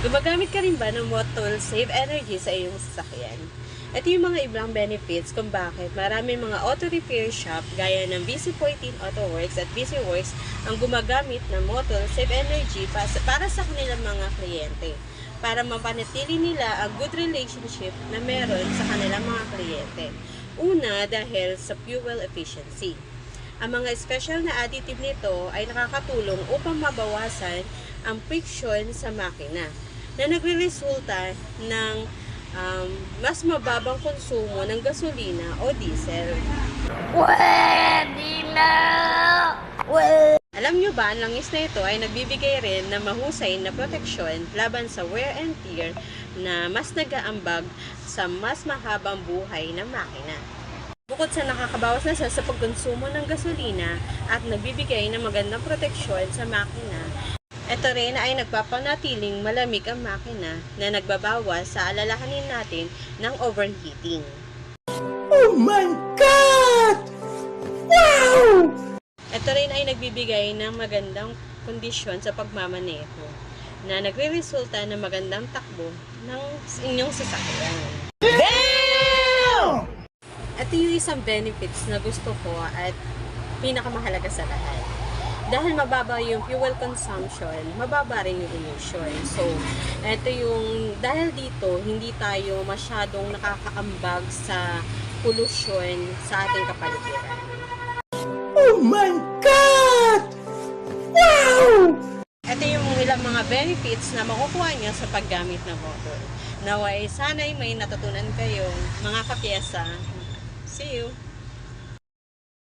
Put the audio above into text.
Gumagamit ka rin ba ng Motol Save Energy sa iyong sasakyan? Ito yung mga ibang benefits kung bakit marami mga auto repair shop gaya ng BC14 Auto Works at BC Works ang gumagamit ng Motol Save Energy pa- para sa kanilang mga kliyente para mapanatili nila ang good relationship na meron sa kanilang mga kliyente. Una, dahil sa fuel efficiency. Ang mga special na additive nito ay nakakatulong upang mabawasan ang friction sa makina na nagre-resulta ng um, mas mababang konsumo ng gasolina o diesel. Pwede na! Alam nyo ba, ang langis na ito ay nagbibigay rin ng mahusay na proteksyon laban sa wear and tear na mas nag-aambag sa mas mahabang buhay ng makina. Bukod sa nakakabawas na siya sa pagkonsumo ng gasolina at nagbibigay ng magandang proteksyon sa makina, ito rin ay nagpapanatiling malamig ang makina na nagbabawas sa alalahanin natin ng overheating. Oh my God! Wow! Ito rin ay nagbibigay ng magandang kondisyon sa pagmamaneho na nagre-resulta ng magandang takbo ng inyong sasakyan. Damn! Ito yung isang benefits na gusto ko at pinakamahalaga sa lahat. Dahil mababa yung fuel consumption, mababa rin yung emission. So, ito yung, dahil dito, hindi tayo masyadong nakakaambag sa pollution sa ating kapaligiran. Oh my God! Wow! Ito yung ilang mga benefits na makukuha niyo sa paggamit ng motor. Naway, sana'y may natutunan kayong mga kapyesa. See you!